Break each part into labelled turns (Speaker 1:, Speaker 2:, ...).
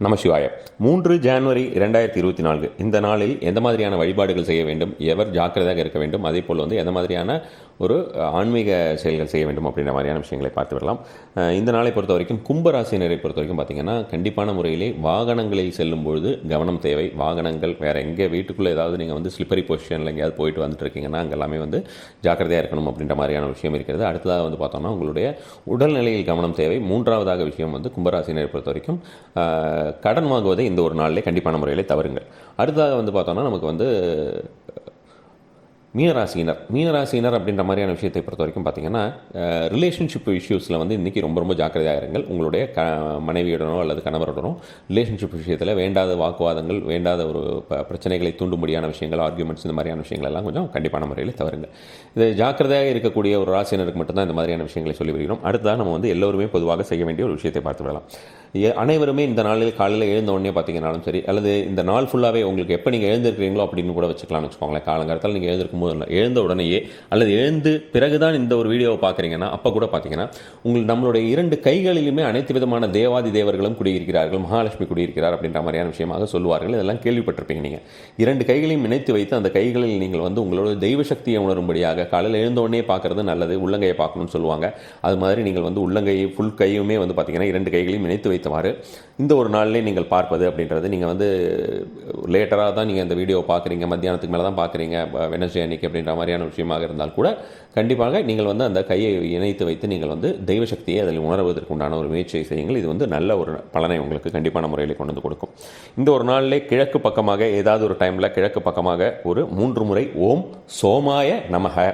Speaker 1: நமசிவாய. மூன்று ஜான்வரி இரண்டாயிரத்தி இருபத்தி நான்கு. இந்த நாளில் எந்த மாதிரியான வழிபாடுகள் செய்ய வேண்டும்? எவர் ஜாக்கிரதையாக இருக்க வேண்டும்? அதே போல் வந்து எந்த மாதிரியான ஒரு ஆன்மீக செயல்கள் செய்ய வேண்டும் அப்படின்ற மாதிரியான விஷயங்களை பார்த்து வரலாம் இந்த நாளை பொறுத்த வரைக்கும் கும்பராசினரை பொறுத்த வரைக்கும் பார்த்தீங்கன்னா கண்டிப்பான முறையிலே வாகனங்களில் செல்லும் பொழுது கவனம் தேவை. வாகனங்கள் வேறு எங்கே வீட்டுக்குள்ளே ஏதாவது நீங்கள் வந்து ஸ்லிப்பரி பொசிஷனில் எங்கேயாவது போயிட்டு வந்துட்டு இருக்கீங்கன்னா அங்கே எல்லாமே வந்து ஜாக்கிரதையாக இருக்கணும் அப்படின்ற மாதிரியான விஷயம் இருக்கிறது. அடுத்ததாக வந்து பார்த்தோம்னா உங்களுடைய உடல்நிலையில் கவனம் தேவை. மூன்றாவதாக விஷயம் வந்து கும்பராசினரை பொறுத்த வரைக்கும் கடன் வாங்குவதை இந்த ஒரு நாளிலே கண்டிப்பான முறையிலே தவறுங்கள். அடுத்ததாக வந்து பார்த்தோம்னா நமக்கு வந்து மீனராசினர் மீனராசினர் அப்படின்ற மாதிரியான விஷயத்தை பொறுத்த வரைக்கும் பார்த்தீங்கன்னா ரிலேஷன்ஷிப் இஷ்யூஸில் வந்து இன்றைக்கி ரொம்ப ரொம்ப ஜாக்கிரதையாக இருங்கள். உங்களுடைய க மனைவியுடனோ அல்லது கணவருடனோ ரிலேஷன்ஷிப் விஷயத்தில் வேண்டாத வாக்குவாதங்கள் வேண்டாத ஒரு ப- பிரச்சனைகளை தூண்டும்படியான விஷயங்கள் ஆர்குமெண்ட்ஸ் இந்த மாதிரியான விஷயங்கள் எல்லாம் கொஞ்சம் கண்டிப்பான முறையில் தவறுங்க இது ஜாக்கிரதையாக இருக்கக்கூடிய ஒரு ராசினருக்கு மட்டும்தான் இந்த மாதிரியான விஷயங்களை சொல்லி வருகிறோம் அடுத்ததாக நம்ம வந்து எல்லோருமே பொதுவாக செய்ய வேண்டிய ஒரு விஷயத்தை பார்த்து விடலாம். அனைவருமே இந்த நாளில் காலையில் எழுந்த உடனே பார்த்தீங்கன்னாலும் சரி அல்லது இந்த நாள் ஃபுல்லாகவே உங்களுக்கு எப்போ நீங்கள் எழுந்திருக்கிறீங்களோ அப்படின்னு கூட வச்சுக்கலாம்னு வச்சுக்கோங்களேன். காலங்காலத்தில் நீங்கள் எழுந்திருக்கும் போது இல்லை. எழுந்த உடனேயே அல்லது எழுந்து பிறகு தான் இந்த ஒரு வீடியோவை பார்க்குறீங்கன்னா அப்போ கூட பார்த்தீங்கன்னா உங்கள் நம்மளுடைய இரண்டு கைகளிலுமே அனைத்து விதமான தேவாதி தேவர்களும் குடியிருக்கிறார்கள் மகாலட்சுமி குடியிருக்கிறார் அப்படின்ற மாதிரியான விஷயமாக சொல்லுவார்கள். இதெல்லாம் கேள்விப்பட்டிருப்பீங்க நீங்கள் இரண்டு கைகளையும் இணைத்து வைத்து அந்த கைகளில் நீங்கள் வந்து உங்களோட தெய்வ சக்தியை உணரும்படியாக காலையில் எழுந்த உடனே பார்க்கறது நல்லது உள்ளங்கையை பார்க்கணும்னு சொல்லுவாங்க. அது மாதிரி நீங்கள் வந்து உள்ளங்கையை ஃபுல் கையுமே வந்து பார்த்தீங்கன்னா இரண்டு கைகளையும் இணைத்து வைத்து வைத்தவாறு இந்த ஒரு நாளிலே நீங்கள் பார்ப்பது அப்படின்றது நீங்கள் வந்து லேட்டராக தான் நீங்கள் இந்த வீடியோ பார்க்குறீங்க மத்தியானத்துக்கு மேலே தான் பார்க்குறீங்க வெனஸ்டே அன்னைக்கு அப்படின்ற மாதிரியான விஷயமாக இருந்தால் கூட கண்டிப்பாக நீங்கள் வந்து அந்த கையை இணைத்து வைத்து நீங்கள் வந்து தெய்வ சக்தியை அதில் உணர்வதற்கு உண்டான ஒரு முயற்சியை செய்யுங்கள். இது வந்து நல்ல ஒரு பலனை உங்களுக்கு கண்டிப்பான முறையில் கொண்டு வந்து கொடுக்கும். இந்த ஒரு நாளிலே கிழக்கு பக்கமாக ஏதாவது ஒரு டைமில் கிழக்கு பக்கமாக ஒரு மூன்று முறை ஓம் சோமாய நமக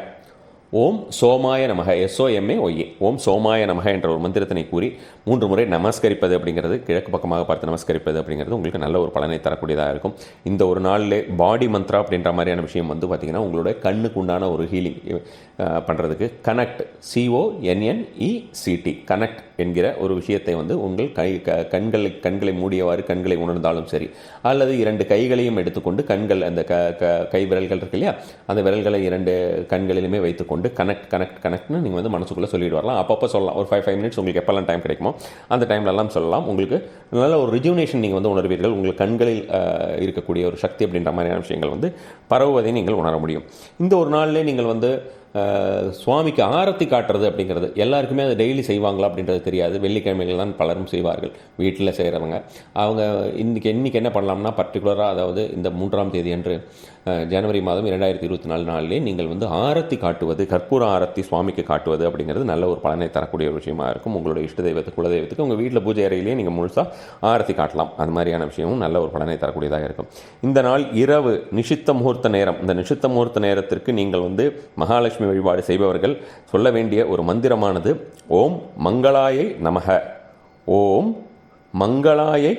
Speaker 1: ஓம் சோமாய நமக எஸ்ஓஎம்ஏ ஒய்ஏ ஓம் சோமாய நமக என்ற ஒரு மந்திரத்தினை கூறி மூன்று முறை நமஸ்கரிப்பது அப்படிங்கிறது கிழக்கு பக்கமாக பார்த்து நமஸ்கரிப்பது அப்படிங்கிறது உங்களுக்கு நல்ல ஒரு பலனை தரக்கூடியதாக இருக்கும். இந்த ஒரு நாளில் பாடி மந்த்ரா அப்படின்ற மாதிரியான விஷயம் வந்து பார்த்திங்கன்னா உங்களுடைய கண்ணுக்கு உண்டான ஒரு ஹீலிங் பண்ணுறதுக்கு கனெக்ட் சிஓஎன்என்இசிடி கனெக்ட் என்கிற ஒரு விஷயத்தை வந்து உங்கள் கை க கண்களை கண்களை மூடியவாறு கண்களை உணர்ந்தாலும் சரி அல்லது இரண்டு கைகளையும் எடுத்துக்கொண்டு கண்கள் அந்த க க கை விரல்கள் இருக்கு இல்லையா? அந்த விரல்களை இரண்டு கண்களிலுமே வைத்துக்கொண்டு கனெக்ட் கனெக்ட் கனெக்ட்னு நீங்கள் வந்து மனசுக்குள்ளே சொல்லிட்டு வரலாம். அப்பப்போ சொல்லலாம். ஒரு ஃபைவ் ஃபைவ் மினிட்ஸ் உங்களுக்கு எப்போல்லாம் டைம் கிடைக்குமோ அந்த டைம்லலாம் சொல்லலாம். உங்களுக்கு நல்ல ஒரு ரிஜுவினேஷன் நீங்கள் வந்து உணர்வீர்கள். உங்கள் கண்களில் இருக்கக்கூடிய ஒரு சக்தி அப்படின்ற மாதிரியான விஷயங்கள் வந்து பரவுவதை நீங்கள் உணர முடியும். இந்த ஒரு நாளிலே நீங்கள் வந்து சுவாமிக்கு ஆரத்தி காட்டுறது அப்படிங்கிறது. எல்லாருக்குமே அதை டெய்லி செய்வாங்களா அப்படின்றது தெரியாது. வெள்ளிக்கிழமைகள் தான் பலரும் செய்வார்கள். வீட்டில் செய்கிறவங்க அவங்க இன்றைக்கி இன்றைக்கி என்ன பண்ணலாம்னா பர்டிகுலராக அதாவது இந்த மூன்றாம் தேதி அன்று ஜனவரி மாதம் இரண்டாயிரத்தி இருபத்தி நாலு நாளிலே நீங்கள் வந்து ஆரத்தி காட்டுவது கற்பூர ஆரத்தி சுவாமிக்கு காட்டுவது அப்படிங்கிறது நல்ல ஒரு பலனை தரக்கூடிய ஒரு விஷயமா இருக்கும். உங்களுடைய இஷ்ட தெய்வத்துக்கு குலதெய்வத்துக்கு உங்கள் வீட்டில் பூஜை அறையிலேயே நீங்கள் முழுசாக ஆரத்தி காட்டலாம். அது மாதிரியான விஷயமும் நல்ல ஒரு பலனை தரக்கூடியதாக இருக்கும். இந்த நாள் இரவு நிஷித்த முகூர்த்த நேரம். இந்த நிஷித்த முகூர்த்த நேரத்திற்கு நீங்கள் வந்து மகாலட்சுமி வழிபாடு செய்பவர்கள் சொல்ல வேண்டிய ஒரு மந்திரமானது ஓம் மங்களாயை நமக. ஓம் மங்களாயை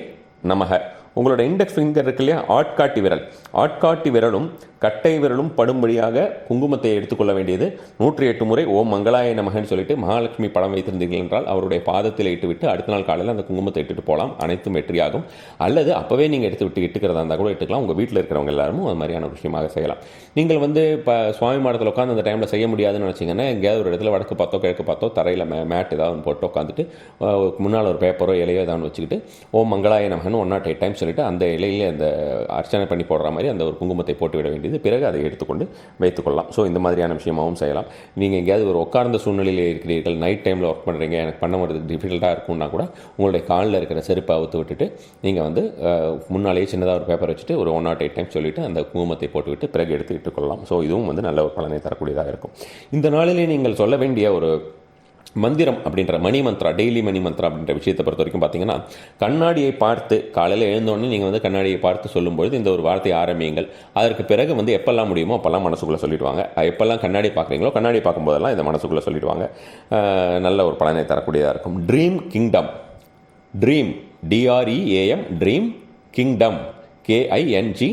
Speaker 1: நமக. உங்களோட இண்டெக்ஸ் ஃபிங்கர் இருக்கு இல்லையா? ஆட்காட்டி விரல். ஆட்காட்டி விரலும் கட்டை விரலும் படும்படியாக குங்குமத்தை எடுத்துக்கொள்ள வேண்டியது. நூற்றி எட்டு முறை ஓம் மங்களாய நமகன்னு சொல்லிட்டு மகாலட்சுமி படம் வைத்திருந்தீர்கள் என்றால் அவருடைய பாதத்தில் இட்டுவிட்டு அடுத்த நாள் காலையில் அந்த குங்குமத்தை இட்டுட்டு போகலாம் அனைத்தும் வெற்றியாகும். அல்லது அப்போவே நீங்கள் எடுத்து விட்டு இட்டுக்கிறதா இருந்தால் கூட இட்டுக்கலாம். உங்கள் வீட்டில் இருக்கிறவங்க எல்லாரும் அது மாதிரியான விஷயமாக செய்யலாம். நீங்கள் வந்து இப்போ சுவாமி மாடத்தில் உட்காந்து அந்த டைமில் செய்ய முடியாதுன்னு நினச்சிங்கன்னா எங்கேயாவது ஒரு இடத்துல வடக்கு பார்த்தோ கிழக்கு பார்த்தோ தரையில் மே மேட் ஏதாவது ஒன்று போட்டு உட்காந்துட்டு முன்னால் ஒரு பேப்பரோ இலையோ ஏதாவது வச்சுக்கிட்டு ஓம் மங்களாய நமகன்னு ஒன் நாட் எயிட் டைம் சொல்லிட்டு அந்த இலையிலே அந்த அர்ச்சனை பண்ணி போடுற மாதிரி அந்த ஒரு குங்குமத்தை போட்டு விட வேண்டியது பிறகு அதை எடுத்துக்கொண்டு வைத்துக்கொள்ளலாம். ஸோ இந்த மாதிரியான விஷயமாகவும் செய்யலாம். நீங்கள் எங்கேயாவது ஒரு உட்கார்ந்த சூழ்நிலையில் இருக்கிறீர்கள் நைட் டைமில் ஒர்க் பண்ணுறீங்க எனக்கு பண்ண முடியாது டிஃபிகல்ட்டாக இருக்கும்னா கூட உங்களுடைய காலில் இருக்கிற செருப்பை அவுத்து விட்டுட்டு நீங்கள் வந்து முன்னாலேயே சின்னதாக ஒரு பேப்பர் வச்சுட்டு ஒரு ஒன் நாட் எயிட் டைம் சொல்லிவிட்டு அந்த குங்குமத்தை போட்டுவிட்டு பிறகு எடுத்துக்கிட்டு கொள்ளலாம். ஸோ இதுவும் வந்து நல்ல ஒரு பலனை தரக்கூடியதாக இருக்கும். இந்த நாளிலே நீங்கள் சொல்ல வேண்டிய ஒரு மந்திரம் அப்படின்ற money mantra daily money mantra அப்படின்ற விஷயத்தை பொறுத்த வரைக்கும் பார்த்தீங்கன்னா கண்ணாடியை பார்த்து காலையில் எழுந்தோடனே நீங்கள் வந்து கண்ணாடியை பார்த்து சொல்லும்பொழுது இந்த ஒரு வார்த்தையை ஆரம்பியுங்கள். அதற்கு பிறகு வந்து எப்பெல்லாம் முடியுமோ அப்போல்லாம் மனசுக்குள்ளே சொல்லிடுவாங்க. எப்போல்லாம் கண்ணாடி பார்க்குறீங்களோ கண்ணாடி பார்க்கும்போதெல்லாம் இந்த மனசுக்குள்ளே சொல்லிடுவாங்க. நல்ல ஒரு பலனை தரக்கூடியதாக இருக்கும். Dream kingdom dream D R E A M dream kingdom K I N G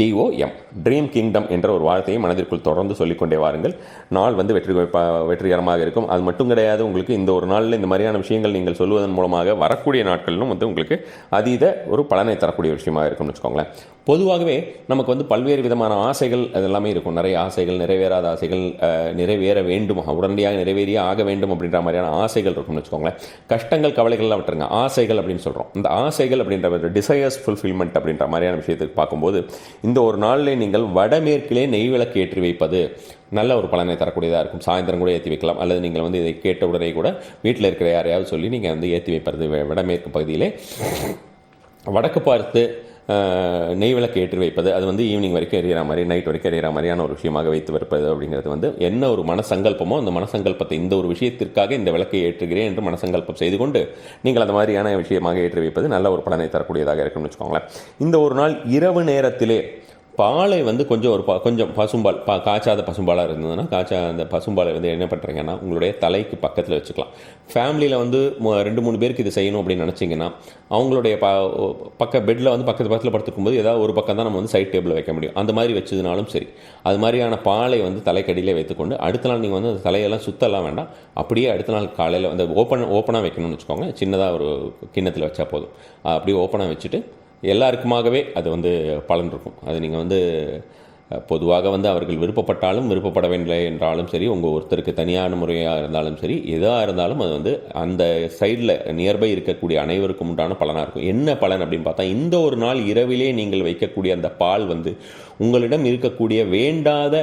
Speaker 1: D O M dream kingdom என்ற ஒரு வார்த்தையை மனதிற்குள் தொடர்ந்து சொல்லிக்கொண்டே வாருங்கள். நாள் வந்து வெற்றி வெற்றிகரமாக இருக்கும். அது மட்டும் கிடையாது உங்களுக்கு இந்த ஒரு நாளில் இந்த மாதிரியான விஷயங்கள் நீங்கள் சொல்வதன் மூலமாக வரக்கூடிய நாட்களிலும் வந்து உங்களுக்கு அதீத ஒரு பலனை தரக்கூடிய விஷயமாக இருக்கும்னு வச்சுக்கோங்களேன். பொதுவாகவே நமக்கு வந்து பல்வேறு விதமான ஆசைகள் அதெல்லாமே இருக்கும். நிறைய ஆசைகள் நிறைவேறாத ஆசைகள் நிறைவேற வேண்டும் உடனடியாக நிறைவேறியே ஆக வேண்டும் அப்படின்ற மாதிரியான ஆசைகள் இருக்கும்னு வச்சுக்கோங்களேன். கஷ்டங்கள் கவலைகள்லாம் விட்டுருங்க. ஆசைகள் அப்படின்னு சொல்கிறோம் இந்த ஆசைகள் அப்படின்ற டிசையர்ஸ் ஃபுல்ஃபில்மெண்ட் அப்படின்ற மாதிரியான விஷயத்துக்கு பார்க்கும்போது இந்த ஒரு நாளில் நீங்கள் வடமேற்கிலே நெய் விளக்கு ஏற்றி வைப்பது நல்ல ஒரு பலனை தரக்கூடியதாக இருக்கும். சாயந்தரம் கூட ஏற்றி வைக்கலாம். அல்லது நீங்கள் வந்து இதை கேட்ட உடனே கூட வீட்டில் இருக்கிற யாரையாவது சொல்லி நீங்கள் வந்து ஏற்றி வைப்பது வடமேற்கு பகுதியிலே. வடக்கு பார்த்து நெய் விளக்கு ஏற்றி வைப்பது அது வந்து ஈவினிங் வரைக்கும் எறிகிற மாதிரி நைட் வரைக்கும் எறிகிற மாதிரியான ஒரு விஷயமாக வைத்து வைப்பது அப்படிங்கிறது வந்து என்ன ஒரு மனசங்கல்பமோ அந்த மனசங்கல்பத்தை இந்த ஒரு விஷயத்திற்காக இந்த விளக்கை ஏற்றுகிறேன் என்று மனசங்கல்பம் செய்து கொண்டு நீங்கள் அந்த மாதிரியான விஷயமாக ஏற்றி வைப்பது நல்ல ஒரு பலனை தரக்கூடியதாக இருக்கும்னு வச்சுக்கோங்களேன். இந்த ஒரு நாள் இரவு நேரத்திலே பாலை வந்து கொஞ்சம் ஒரு ப கொஞ்சம் பசும்பால் பா காய்ச்சாத பசும்பாலாக இருந்ததுன்னா காய்ச்சா அந்த பசும்பாலை வந்து என்ன பண்ணுறீங்கன்னா உங்களுடைய தலைக்கு பக்கத்தில் வச்சுக்கலாம். ஃபேமிலியில் வந்து ரெண்டு மூணு பேருக்கு இது செய்யணும் அப்படின்னு நினச்சிங்கன்னா அவங்களுடைய ப பக்க பெட்டில் வந்து பக்கத்து பக்கத்தில் படுத்துக்கும்போது ஏதாவது ஒரு பக்கம் தான் நம்ம வந்து சைட் டேபிளில் வைக்க முடியும். அந்த மாதிரி வச்சதுனாலும் சரி. அது மாதிரியான பாலை வந்து தலைக்கடியிலே வைத்துக்கொண்டு அடுத்த நாள் நீங்கள் வந்து அந்த தலையெல்லாம் சுத்தலாம் வேண்டாம். அப்படியே அடுத்த நாள் காலையில் வந்து ஓப்பன் ஓப்பனாக வைக்கணும்னு வச்சுக்கோங்க சின்னதாக ஒரு கிண்ணத்தில் வச்சா போதும். அப்படியே ஓப்பனாக வச்சுட்டு எல்லாருக்குமாகவே அது வந்து பலன் இருக்கும் அது நீங்கள் வந்து பொதுவாக வந்து அவர்கள் விருப்பப்பட்டாலும் விருப்பப்படவில்லை என்றாலும் சரி உங்கள் ஒருத்தருக்கு தனியான முறையாக இருந்தாலும் சரி எதாக இருந்தாலும் அது வந்து அந்த சைடில் நியர்பை இருக்கக்கூடிய அனைவருக்கும் உண்டான பலனாக இருக்கும். என்ன பலன் அப்படின்னு பார்த்தா இந்த ஒரு நாள் இரவிலே நீங்கள் வைக்கக்கூடிய அந்த பால் வந்து உங்களிடம் இருக்கக்கூடிய வேண்டாத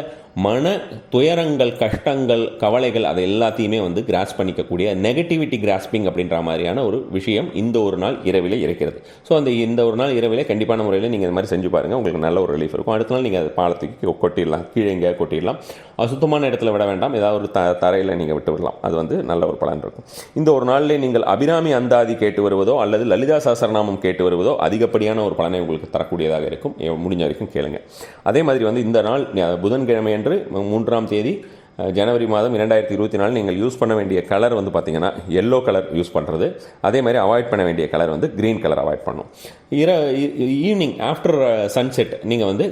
Speaker 1: மன துயரங்கள் கஷ்டங்கள் கவலைகள் அதை எல்லாத்தையுமே வந்து கிராஸ் பண்ணிக்கக்கூடிய நெகட்டிவிட்டி கிராஸ்பிங் அப்படின்ற மாதிரியான ஒரு விஷயம் இந்த ஒரு நாள் இரவில் இருக்கிறது. ஸோ அந்த இந்த ஒரு நாள் இரவில் கண்டிப்பான முறையில் நீங்கள் இந்த மாதிரி செஞ்சு பாருங்கள் உங்களுக்கு நல்ல ஒரு ரிலீஃப் இருக்கும். அடுத்த நாள் நீங்கள் அது பாலத்துக்கு கொட்டிடலாம். கீழே எங்கேயா கொட்டிடலாம். அசுத்தமான சுத்தமான இடத்துல விட வேண்டாம். ஏதாவது ஒரு த தரையில் நீங்கள் விட்டு விடலாம். அது வந்து நல்ல ஒரு பலன் இருக்கும். இந்த ஒரு நாளில் நீங்கள் அபிராமி அந்தாதி கேட்டு வருவதோ அல்லது லலிதா சாஸ்திரநாமம் கேட்டு வருவதோ அதிகப்படியான ஒரு பலனை உங்களுக்கு தரக்கூடியதாக இருக்கும். முடிஞ்ச வரைக்கும் கேளுங்க. அதே மாதிரி வந்து இந்த நாள் புதன்கிழமை அன்று மூன்றாம் தேதி ஜனவரி மாதம் இரண்டாயிரத்தி இருபத்தி நாலு நீங்கள் யூஸ் பண்ண வேண்டிய கலர் வந்து பார்த்தீங்கன்னா எல்லோ கலர் யூஸ் பண்ணுறது அதே மாதிரி அவாய்ட் பண்ண வேண்டிய கலர் வந்து க்ரீன் கலர் அவாய்ட் பண்ணும். இர ஈவினிங் ஆஃப்டர் சன்செட் நீங்கள் வந்து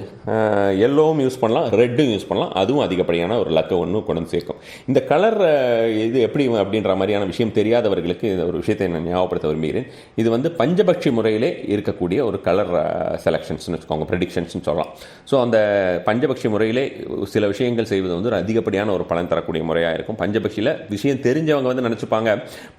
Speaker 1: எல்லோவும் யூஸ் பண்ணலாம் ரெட்டும் யூஸ் பண்ணலாம். அதுவும் அதிகப்படியான ஒரு லக்கை ஒன்று கொண்டு வந்து சேர்க்கும். இந்த கலர் இது எப்படி அப்படின்ற மாதிரியான விஷயம் தெரியாதவர்களுக்கு இந்த ஒரு விஷயத்தை நான் ஞாபகப்படுத்த விரும்புகிறேன். இது வந்து பஞ்சபக்ஷி முறையிலே இருக்கக்கூடிய ஒரு கலர் செலெக்ஷன்ஸ்னு வச்சுக்கோங்க ப்ரெடிக்ஷன்ஸ்னு சொல்லலாம். ஸோ அந்த பஞ்சபக்ஷி முறையிலே சில விஷயங்கள் செய்வது வந்து ஒரு அதிகப்படியான ஒரு பலன் தரக்கூடிய முறையாக இருக்கும். பஞ்சபக்ஷியில் விஷயம் தெரிஞ்சவங்க வந்து நினச்சிப்பாங்க.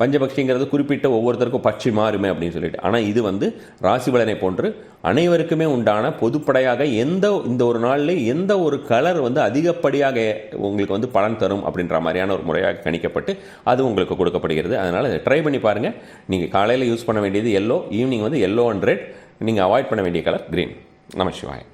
Speaker 1: பஞ்சபக்ஷிங்கிறது குறிப்பிட்ட ஒவ்வொருத்தருக்கும் பட்சி மாறுமே அப்படின்னு சொல்லிட்டு. ஆனால் இது வந்து ராசி பலனை போன்று அனைவருக்குமே உண்டான பொதுப்படையாக எந்த இந்த ஒரு நாளில் எந்த ஒரு கலர் வந்து அதிகப்படியாக உங்களுக்கு வந்து பலன் தரும் அப்படின்ற மாதிரியான ஒரு முறையாக கணிக்கப்பட்டு அது உங்களுக்கு கொடுக்கப்படுகிறது. அதனால் அதை ட்ரை பண்ணி பாருங்கள் நீங்கள் காலையில் யூஸ் பண்ண வேண்டியது எல்லோ ஈவினிங் வந்து எல்லோ அண்ட் ரெட் நீங்கள் அவாய்ட் பண்ண வேண்டிய கலர் க்ரீன் நம சிவாய்.